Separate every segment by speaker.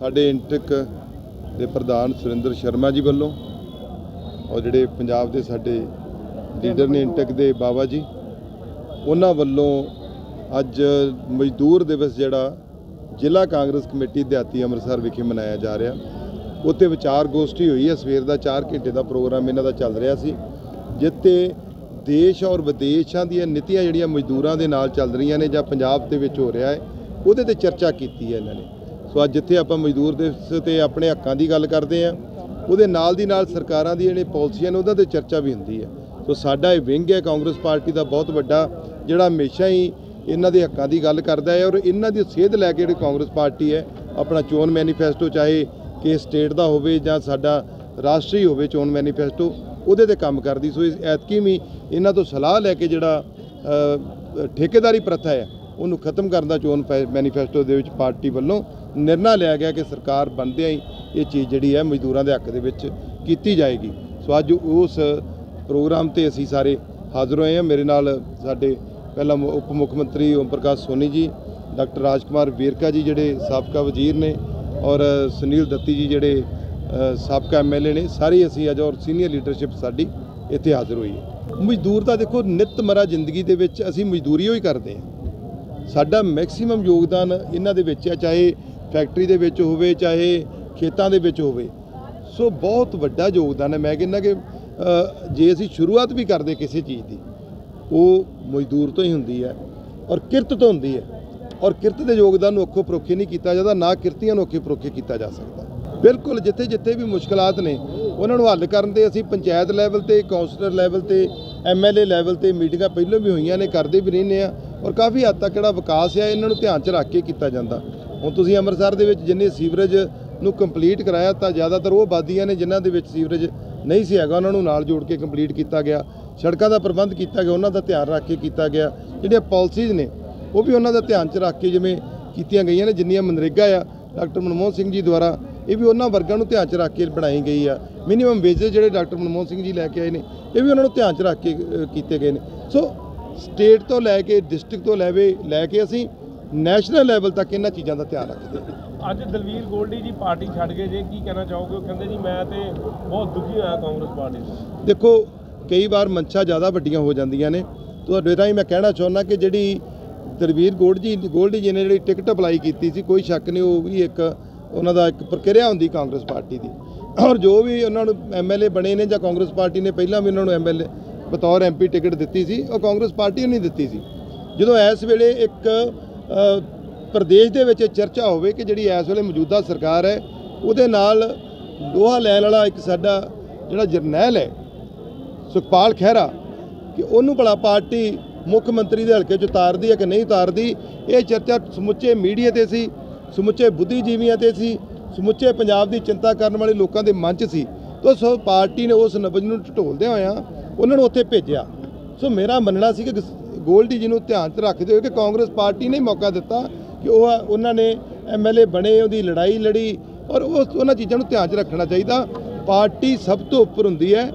Speaker 1: ਸਾਡੇ ਇੰਟਕ ਦੇ ਪ੍ਰਧਾਨ ਸੁਰਿੰਦਰ ਸ਼ਰਮਾ ਜੀ ਵੱਲੋਂ ਔਰ ਜਿਹੜੇ ਪੰਜਾਬ ਦੇ ਸਾਡੇ ਲੀਡਰ ਨੇ ਇੰਟਕ ਦੇ ਬਾਬਾ ਜੀ, ਉਹਨਾਂ ਵੱਲੋਂ ਅੱਜ ਮਜ਼ਦੂਰ ਦਿਵਸ ਜਿਹੜਾ ਜ਼ਿਲ੍ਹਾ ਕਾਂਗਰਸ ਕਮੇਟੀ ਦਿਹਾਤੀ ਅੰਮ੍ਰਿਤਸਰ ਵਿਖੇ ਮਨਾਇਆ ਜਾ ਰਿਹਾ। ਉੱਥੇ ਵਿਚਾਰ ਗੋਸ਼ਟੀ ਹੋਈ ਹੈ, ਸਵੇਰ ਦਾ 4 ਘੰਟੇ ਦਾ ਪ੍ਰੋਗਰਾਮ ਇਹਨਾਂ ਦਾ ਚੱਲ ਰਿਹਾ ਸੀ ਜਿੱਤੇ ਦੇਸ਼ ਔਰ ਵਿਦੇਸ਼ਾਂ ਦੀਆਂ ਨੀਤੀਆਂ ਜਿਹੜੀਆਂ ਮਜ਼ਦੂਰਾਂ ਦੇ ਨਾਲ ਚੱਲ ਰਹੀਆਂ ਨੇ ਜਾਂ ਪੰਜਾਬ ਦੇ ਵਿੱਚ ਹੋ ਰਿਹਾ ਹੈ, ਉਹਦੇ ਤੇ ਚਰਚਾ ਕੀਤੀ ਹੈ ਇਹਨਾਂ ਨੇ। ਸੋ ਅੱਜ ਜਿੱਥੇ ਆਪਾਂ ਮਜ਼ਦੂਰ ਦਿਵਸ ਤੇ ਆਪਣੇ ਹੱਕਾਂ ਦੀ ਗੱਲ ਕਰਦੇ ਆ ਉਹਦੇ ਨਾਲ ਦੀ ਨਾਲ ਸਰਕਾਰਾਂ ਦੀ ਜਿਹੜੇ ਪਾਲਿਸੀਆਂ ਨੇ, ਉਹਨਾਂ ਤੇ ਚਰਚਾ ਵੀ ਹੁੰਦੀ ਹੈ। ਸੋ ਸਾਡਾ ਇਹ ਵਿੰਗ ਹੈ, ਕਾਂਗਰਸ ਪਾਰਟੀ ਦਾ ਬਹੁਤ ਵੱਡਾ, ਜਿਹੜਾ ਹਮੇਸ਼ਾ ਹੀ ਇਹਨਾਂ ਦੇ ਹੱਕਾਂ ਦੀ ਗੱਲ ਕਰਦਾ ਹੈ ਔਰ ਇਹਨਾਂ ਦੀ ਸੇਧ ਲੈ ਕੇ ਜਿਹੜੀ ਕਾਂਗਰਸ ਪਾਰਟੀ ਹੈ, ਆਪਣਾ ਚੋਣ ਮੈਨੀਫੈਸਟੋ, ਚਾਹੇ ਕਿ ਸਟੇਟ ਦਾ ਹੋਵੇ ਜਾਂ ਸਾਡਾ ਰਾਸ਼ਟਰੀ ਹੋਵੇ ਚੋਣ ਮੈਨੀਫੈਸਟੋ, ਉਹਦੇ ਤੇ ਕੰਮ ਕਰਦੀ। ਸੋ ਇਸ ਐਤਕੀ ਵੀ ਇਹਨਾਂ ਤੋਂ ਸਲਾਹ ਲੈ ਕੇ ਜਿਹੜਾ ਠੇਕੇਦਾਰੀ ਪ੍ਰਥਾ ਹੈ ਉਹਨੂੰ ਖਤਮ ਕਰਨ ਦਾ ਚੋਣ ਪੈ- ਮੈਨੀਫੈਸਟੋ ਦੇ ਵਿੱਚ ਪਾਰਟੀ ਵੱਲੋਂ ਨਿਰਣਾ ਲਿਆ ਗਿਆ ਕਿ ਸਰਕਾਰ ਬਣਦਿਆਂ ਹੀ ਇਹ ਚੀਜ਼ ਜਿਹੜੀ ਹੈ ਮਜ਼ਦੂਰਾਂ ਦੇ ਹੱਕ ਦੇ ਵਿੱਚ ਕੀਤੀ ਜਾਏਗੀ। ਸੋ ਅੱਜ ਉਸ ਪ੍ਰੋਗਰਾਮ ਤੇ ਅਸੀਂ ਸਾਰੇ ਹਾਜ਼ਰ ਹੋਏ ਹਾਂ। ਮੇਰੇ ਨਾਲ ਸਾਡੇ ਪਹਿਲਾਂ ਉਪ ਮੁੱਖ ਮੰਤਰੀ ਓਮ ਪ੍ਰਕਾਸ਼ ਸੋਨੀ ਜੀ ਡਾਕਟਰ ਰਾਜਕੁਮਾਰ ਵੇਰਕਾ ਜੀ ਜਿਹੜੇ ਸਾਬਕਾ ਵਜ਼ੀਰ ਨੇ ਔਰ ਸੁਨੀਲ ਦੱਤੀ ਜੀ ਜਿਹੜੇ ਅ, ਸਾਬਕਾ ਐਮਐਲਏ ਨੇ ਸਾਰੇ ਅਸੀਂ ਅੱਜ ਔਰ ਸੀਨੀਅਰ ਲੀਡਰਸ਼ਿਪ ਸਾਡੀ ਇੱਥੇ ਹਾਜ਼ਰ ਹੋਈ ਹੈ। ਮਜ਼ਦੂਰ ਤਾਂ ਦੇਖੋ ਨਿਤ ਮਰਾ ਜ਼ਿੰਦਗੀ ਦੇ ਵਿੱਚ ਅਸੀਂ ਮਜ਼ਦੂਰੀ ਹੀ ਕਰਦੇ ਹਾਂ। ਸਾਡਾ ਮੈਕਸਿਮਮ ਯੋਗਦਾਨ ਇਹਨਾਂ ਦੇ ਵਿੱਚ ਹੈ, ਚਾਹੇ ਫੈਕਟਰੀ ਦੇ ਵਿੱਚ ਹੋਵੇ, ਚਾਹੇ ਖੇਤਾਂ ਦੇ ਵਿੱਚ ਹੋਵੇ। ਸੋ ਬਹੁਤ ਵੱਡਾ ਯੋਗਦਾਨ ਹੈ। ਮੈਂ ਕਹਿੰਦਾ ਕਿ ਜੇ ਅਸੀਂ ਸ਼ੁਰੂਆਤ ਵੀ ਕਰਦੇ ਕਿਸੇ ਚੀਜ਼ ਦੀ, ਉਹ ਮਜ਼ਦੂਰ ਤੋਂ ਹੀ ਹੁੰਦੀ ਹੈ ਔਰ ਕਿਰਤ ਤੋਂ ਹੁੰਦੀ ਹੈ। ਔਰ ਕਿਰਤ ਦੇ ਯੋਗਦਾਨ ਨੂੰ ਅੱਖੋਂ ਪਰੋਖੇ ਨਹੀਂ ਕੀਤਾ ਜਾਂਦਾ, ਨਾ ਕਿਰਤੀਆਂ ਨੂੰ ਅੱਖੋਂ ਪਰੋਖੇ ਕੀਤਾ ਜਾ ਸਕਦਾ। ਬਿਲਕੁਲ ਜਿੱਥੇ ਜਿੱਥੇ ਵੀ ਮੁਸ਼ਕਲਾਤ ਨੇ, ਉਹਨਾਂ ਨੂੰ ਹੱਲ ਕਰਨ ਦੇ ਅਸੀਂ ਪੰਚਾਇਤ ਲੈਵਲ ਤੇ ਕਾਉਂਸਲਰ ਲੈਵਲ ਤੇ ਐਮਐਲਏ ਲੈਵਲ ਤੇ ਮੀਟਿੰਗਾਂ ਪਹਿਲਾਂ ਵੀ ਹੋਈਆਂ ਨੇ, ਕਰਦੇ ਵੀ ਰਹਿੰਦੇ ਆ ਔਰ ਕਾਫੀ ਹੱਦ ਤੱਕ ਜਿਹੜਾ ਵਿਕਾਸ ਹੈ ਇਹਨਾਂ ਨੂੰ ਧਿਆਨ 'ਚ ਰੱਖ ਕੇ ਕੀਤਾ ਜਾਂਦਾ। ਹੁਣ ਤੁਸੀਂ ਅੰਮ੍ਰਿਤਸਰ ਦੇ ਵਿੱਚ ਜਿੰਨੇ ਸੀਵਰੇਜ ਨੂੰ ਕੰਪਲੀਟ ਕਰਾਇਆ, ਤਾਂ ਜ਼ਿਆਦਾਤਰ ਉਹ ਆਬਾਦੀਆਂ ਨੇ ਜਿਨ੍ਹਾਂ ਦੇ ਵਿੱਚ ਸੀਵਰੇਜ ਨਹੀਂ ਸੀ ਹੈਗਾ, ਉਹਨਾਂ ਨੂੰ ਨਾਲ ਜੋੜ ਕੇ ਕੰਪਲੀਟ ਕੀਤਾ ਗਿਆ। ਸੜਕਾਂ ਦਾ ਪ੍ਰਬੰਧ ਕੀਤਾ ਗਿਆ, ਉਹਨਾਂ ਦਾ ਧਿਆਨ ਰੱਖ ਕੇ ਕੀਤਾ ਗਿਆ। ਜਿਹੜੀਆਂ ਪਾਲਿਸੀਜ਼ ਨੇ, ਉਹ ਵੀ ਉਹਨਾਂ ਦਾ ਧਿਆਨ 'ਚ ਰੱਖ ਕੇ ਜਿਵੇਂ ਕੀਤੀਆਂ ਗਈਆਂ ਨੇ, ਜਿੰਨੀਆਂ ਮਨਰੇਗਾ ਆ, ਡਾਕਟਰ ਮਨਮੋਹਨ ਸਿੰਘ ਜੀ ਦੁਆਰਾ, ਇਹ ਵੀ ਉਹਨਾਂ ਵਰਗਾਂ ਨੂੰ ਧਿਆਨ 'ਚ ਰੱਖ ਕੇ ਬਣਾਈ ਗਈ ਆ। ਮਿਨੀਮਮ ਵੇਜਸ ਜਿਹੜੇ ਡਾਕਟਰ ਮਨਮੋਹਨ ਸਿੰਘ ਜੀ ਲੈ ਕੇ ਆਏ ਨੇ, ਇਹ ਵੀ ਉਹਨਾਂ ਨੂੰ ਧਿਆਨ 'ਚ ਰੱਖ ਕੇ ਕੀਤੇ ਗਏ ਨੇ। ਸੋ ਸਟੇਟ ਤੋਂ ਲੈ ਕੇ ਡਿਸਟ੍ਰਿਕਟ ਤੋਂ ਲੈਵੇ ਲੈ ਕੇ ਅਸੀਂ ਨੈਸ਼ਨਲ ਲੈਵਲ ਤੱਕ ਇਹਨਾਂ ਚੀਜ਼ਾਂ ਦਾ ਧਿਆਨ ਰੱਖਦੇ ਹਾਂ।
Speaker 2: ਅੱਜ ਦਲਵੀਰ ਗੋਲਡੀ ਜੀ ਪਾਰਟੀ ਛੱਡ ਗਏ ਜੇ ਕੀ ਕਹਿਣਾ ਚਾਹੋਗੇ? ਉਹ ਕਹਿੰਦੇ ਜੀ ਮੈਂ ਤੇ ਬਹੁਤ ਦੁਖੀ ਹੋਇਆ ਕਾਂਗਰਸ ਪਾਰਟੀ ਤੋਂ।
Speaker 1: ਦੇਖੋ ਕਈ ਵਾਰ ਮਨਸ਼ਾ ਜ਼ਿਆਦਾ ਵੱਡੀਆਂ ਹੋ ਜਾਂਦੀਆਂ ਨੇ। ਤੁਹਾਡੇ ਰਾਹੀਂ ਮੈਂ ਕਹਿਣਾ ਚਾਹੁੰਦਾ ਕਿ ਜਿਹੜੀ ਦਰਵੀਰ ਗੋਲਡ ਗੋਲਡੀ ਜੀ ਨੇ ਜਿਹੜੀ ਟਿਕਟ ਅਪਲਾਈ ਕੀਤੀ ਸੀ ਕੋਈ ਸ਼ੱਕ ਨਹੀਂ ਉਹ ਵੀ ਇੱਕ ਉਹਨਾਂ ਦਾ ਇੱਕ ਪ੍ਰਕਿਰਿਆ ਹੁੰਦੀ ਕਾਂਗਰਸ ਪਾਰਟੀ ਦੀ। ਔਰ ਜੋ ਵੀ ਉਹਨਾਂ ਨੂੰ ਐਮਐਲਏ ਬਣੇ ਨੇ ਜਾਂ ਕਾਂਗਰਸ ਪਾਰਟੀ ਨੇ ਪਹਿਲਾਂ ਵੀ ਉਹਨਾਂ ਨੂੰ ਐਮਐਲਏ ਬਤੌਰ ਐਮਪੀ ਟਿਕਟ ਦਿੱਤੀ ਸੀ, ਉਹ ਕਾਂਗਰਸ ਪਾਰਟੀ ਨੂੰ ਨਹੀਂ ਦਿੱਤੀ ਸੀ। ਜਦੋਂ ਇਸ ਵੇਲੇ ਇੱਕ ਪ੍ਰਦੇਸ਼ ਦੇ ਵਿੱਚ ਇਹ ਚਰਚਾ ਹੋਵੇ ਕਿ ਜਿਹੜੀ ਇਸ ਵੇਲੇ ਮੌਜੂਦਾ ਸਰਕਾਰ ਹੈ, ਉਹਦੇ ਨਾਲ ਲੋਹਾ ਲੈਣ ਵਾਲਾ ਇੱਕ ਸਾਡਾ ਜਿਹੜਾ ਜਰਨੈਲ ਹੈ, ਸੁਖਪਾਲ ਖਹਿਰਾ, ਕਿ ਉਹਨੂੰ ਭਲਾ ਪਾਰਟੀ ਮੁੱਖ ਮੰਤਰੀ ਦੇ ਹਲਕੇ 'ਚ ਉਤਾਰਦੀ ਹੈ ਕਿ ਨਹੀਂ ਉਤਾਰਦੀ, ਇਹ ਚਰਚਾ ਸਮੁੱਚੇ ਮੀਡੀਆ ਤੇ ਸੀ, ਸਮੁੱਚੇ ਬੁੱਧੀਜੀਵੀਆਂ ਤੇ ਸੀ, ਸਮੁੱਚੇ ਪੰਜਾਬ ਦੀ ਚਿੰਤਾ ਕਰਨ ਵਾਲੇ ਲੋਕਾਂ ਦੇ ਮਨ 'ਚ ਸੀ। ਤੋ ਸੋ ਪਾਰਟੀ ਨੇ ਉਸ ਨਬਜ ਨੂੰ ਢਟੋਲਦਿਆਂ ਹੋਇਆਂ ਉਹਨਾਂ ਨੂੰ ਉੱਥੇ ਭੇਜਿਆ। ਸੋ ਮੇਰਾ ਮੰਨਣਾ ਸੀ ਕਿ ਗੋਲਡੀ ਜੀ ਨੂੰ ਧਿਆਨ 'ਚ ਰੱਖਦੇ ਹੋਏ ਕਿ ਕਾਂਗਰਸ ਪਾਰਟੀ ਨੇ ਮੌਕਾ ਦਿੱਤਾ ਕਿ ਉਹ ਉਹਨਾਂ ਨੇ ਐਮਐਲਏ ਬਣੇ ਉਹਦੀ ਲੜਾਈ ਲੜੀ ਔਰ ਉਸ ਉਹਨਾਂ ਚੀਜ਼ਾਂ ਨੂੰ ਧਿਆਨ 'ਚ ਰੱਖਣਾ ਚਾਹੀਦਾ। ਪਾਰਟੀ ਸਭ ਤੋਂ ਉੱਪਰ ਹੁੰਦੀ ਹੈ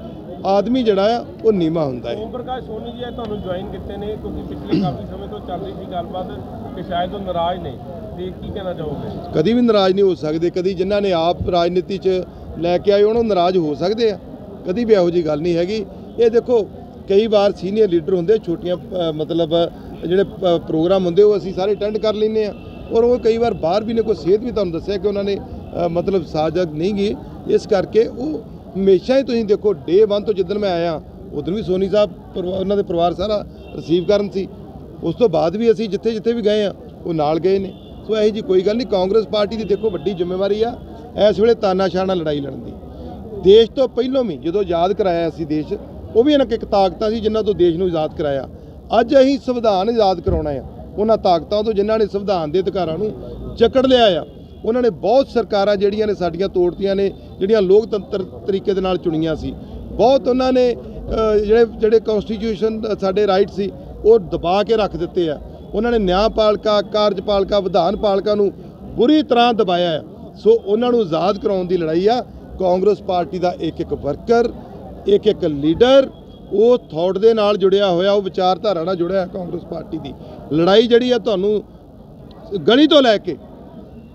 Speaker 1: ਆਦਮੀ ਜਿਹੜਾ ਆ ਉਹ ਨੀਮਾ ਹੁੰਦਾ ਹੈ।
Speaker 2: ਓਮ ਪ੍ਰਕਾਸ਼ ਸੋਨੀ ਜੀ ਤੁਹਾਨੂੰ ਜੁਆਇਨ ਕੀਤੇ ਨੇ ਕਿਉਂਕਿ ਪਿਛਲੇ ਕਾਫੀ ਸਮੇਂ ਤੋਂ ਚੱਲ ਰਹੀ ਸੀ ਗੱਲਬਾਤ ਕਿ ਸ਼ਾਇਦ ਉਹ ਨਾਰਾਜ਼ ਨੇ। ਤੇ ਕੀ ਕਹਿਣਾ ਚਾਹੋਗੇ?
Speaker 1: ਕਦੀ ਵੀ ਨਾਰਾਜ਼ ਨਹੀਂ ਹੋ ਸਕਦੇ ਕਦੀ ਜਿਨ੍ਹਾਂ ਨੇ ਆਪ ਰਾਜਨੀਤੀ 'ਚ ਲੈ ਕੇ ਆਏ ਉਹਨਾਂ ਨੂੰ ਨਾਰਾਜ਼ ਹੋ ਸਕਦੇ ਆ। ਕਦੀ ਵੀ ਇਹੋ ਜੀ ਗੱਲ ਨਹੀਂ ਹੈਗੀ। ਇਹ ਦੇਖੋ, ਕਈ ਵਾਰ ਸੀਨੀਅਰ ਲੀਡਰ ਹੁੰਦੇ, ਛੋਟੀਆਂ ਮਤਲਬ ਜਿਹੜੇ ਪ੍ਰੋਗਰਾਮ ਹੁੰਦੇ, ਉਹ ਅਸੀਂ ਸਾਰੇ ਅਟੈਂਡ ਕਰ ਲੈਂਦੇ ਆ ਔਰ ਉਹ ਕਈ ਵਾਰ ਬਾਹਰ ਵੀ ਨੇ, ਕੋਈ ਸਿਹਤ ਵੀ ਤੁਹਾਨੂੰ ਦੱਸਿਆ ਕਿ ਉਹਨਾਂ ਨੇ ਮਤਲਬ ਸਾਜਗ ਨਹੀਂ ਗਏ। ਇਸ ਕਰਕੇ ਉਹ ਹਮੇਸ਼ਾ ਹੀ ਤੁਸੀਂ ਦੇਖੋ ਡੇ 1 ਤੋਂ ਜਿੱਦਣ ਮੈਂ ਆਇਆ, ਉਦੋਂ ਵੀ ਸੋਨੀ ਸਾਹਿਬ, ਪਰਿਵਾ- ਉਹਨਾਂ ਦੇ ਪਰਿਵਾਰ ਸਾਰਾ ਰਿਸੀਵ ਕਰਨ ਸੀ। ਉਸ ਤੋਂ ਬਾਅਦ ਵੀ ਅਸੀਂ ਜਿੱਥੇ ਜਿੱਥੇ ਵੀ ਗਏ ਆ ਉਹ ਨਾਲ ਗਏ ਨੇ। ਸੋ ਇਹੋ ਜੀ ਕੋਈ ਗੱਲ ਨਹੀਂ, ਕਾਂਗਰਸ ਪਾਰਟੀ ਦੀ ਦੇਖੋ ਵੱਡੀ ਜ਼ਿੰਮੇਵਾਰੀ ਆ। ਇਸ ਵੇਲੇ ਤਾਨਾਸ਼ਾਹ ਨਾਲ ਲੜਾਈ ਲੜਨ ਦੀ। ਦੇਸ਼ ਤੋਂ ਪਹਿਲਾਂ ਵੀ, ਜਦੋਂ ਯਾਦ ਕਰਾਇਆ ਅਸੀਂ ਦੇਸ਼ ਉਹ ਵੀ ਇਹਨਾਂ ਇੱਕ ਤਾਕਤਾਂ ਸੀ ਜਿਨ੍ਹਾਂ ਤੋਂ ਦੇਸ਼ ਨੂੰ ਆਜ਼ਾਦ ਕਰਾਇਆ। ਅੱਜ ਅਸੀਂ ਸੰਵਿਧਾਨ ਆਜ਼ਾਦ ਕਰਾਉਣਾ ਆ। ਉਹਨਾਂ ਤਾਕਤਾਂ ਤੋਂ ਜਿਨ੍ਹਾਂ ਨੇ ਸੰਵਿਧਾਨ ਦੇ ਅਧਿਕਾਰਾਂ ਨੂੰ ਜਕੜ ਲਿਆ ਆ, ਉਹਨਾਂ ਨੇ ਬਹੁਤ ਸਰਕਾਰਾਂ ਜਿਹੜੀਆਂ ਨੇ ਸਾਡੀਆਂ ਤੋੜਤੀਆਂ ਨੇ, ਜਿਹੜੀਆਂ ਲੋਕਤੰਤਰ ਤਰੀਕੇ ਦੇ ਨਾਲ ਚੁਣੀਆਂ ਸੀ। ਬਹੁਤ ਉਹਨਾਂ ਨੇ ਜਿਹੜੇ ਜਿਹੜੇ ਕਨਸਟੀਟਿਊਸ਼ਨ ਸਾਡੇ ਰਾਈਟ ਸੀ, ਉਹ ਦਬਾ ਕੇ ਰੱਖ ਦਿੱਤੇ ਆ। ਉਹਨਾਂ ਨੇ ਨਿਆਂਪਾਲਕਾ ਕਾਰਜਪਾਲਿਕਾ ਵਿਧਾਨ ਪਾਲਕਾ ਨੂੰ ਬੁਰੀ ਤਰ੍ਹਾਂ ਦਬਾਇਆ ਹੈ ਸੋ ਉਹਨਾਂ ਨੂੰ ਆਜ਼ਾਦ ਕਰਾਉਣ ਦੀ ਲੜਾਈ ਆ। ਕਾਂਗਰਸ ਪਾਰਟੀ ਦਾ ਇੱਕ ਇੱਕ ਵਰਕਰ ਇੱਕ ਇੱਕ ਲੀਡਰ ਉਹ ਥੌਟ ਦੇ ਨਾਲ ਜੁੜਿਆ ਹੋਇਆ, ਉਹ ਵਿਚਾਰਧਾਰਾ ਨਾਲ ਜੁੜਿਆ ਹੈ ਕਾਂਗਰਸ ਪਾਰਟੀ ਦੀ। ਲੜਾਈ ਜਿਹੜੀ ਆ ਤੁਹਾਨੂੰ ਗਲੀ ਤੋਂ ਲੈ ਕੇ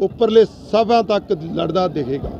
Speaker 1: ਉੱਪਰਲੇ ਸਭਾ ਤੱਕ ਲੜਦਾ ਦਿਖੇਗਾ।